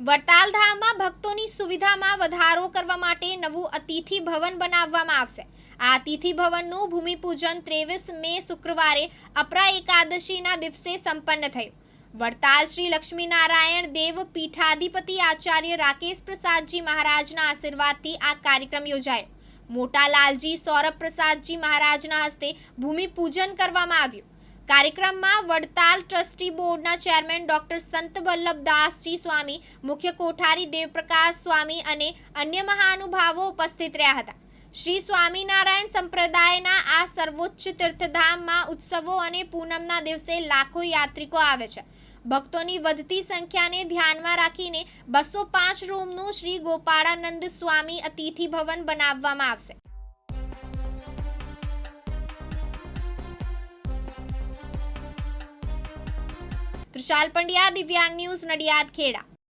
વડતાલ ધામમાં ભક્તોની સુવિધામાં વધારો કરવા માટે નવું અતિથિ ભવન બનાવવામાં આવશે. આ અતિથિ ભવનનું ભૂમિપૂજન ત્રેવીસ મે શુક્રવારે અપરા એકાદશીના દિવસે સંપન્ન થયું. વડતાલ શ્રી લક્ષ્મીનારાયણ દેવ પીઠાધિપતિ આચાર્ય રાકેશ પ્રસાદજી મહારાજના આશીર્વાદથી આ કાર્યક્રમ યોજાયો. મોટા લાલજી સૌરભ પ્રસાદજી મહારાજના હસ્તે ભૂમિપૂજન કરવામાં આવ્યું. કાર્યક્રમમાં વડતાલ ટ્રસ્ટી બોર્ડના ચેરમેન ડોક્ટર સંત વલ્લભદાસજી સ્વામી, મુખ્ય કોઠારી દેવપ્રકાશ સ્વામી અને અન્ય મહાનુભાવો ઉપસ્થિત રહ્યા હતા. શ્રી સ્વામિનારાયણ સંપ્રદાયના આ સર્વોચ્ચ તીર્થધામમાં ઉત્સવો અને પૂનમના દિવસે લાખો યાત્રિકો આવે છે. ભક્તોની વધતી સંખ્યાને ધ્યાનમાં રાખીને બસો પાંચ રૂમનું શ્રી ગોપાળાનંદ સ્વામી અતિથિ ભવન બનાવવામાં આવશે. ત્રિશાલ પંડ્યા દિવ્યાંગ ન્યૂઝ નડિયાદ ખેડા.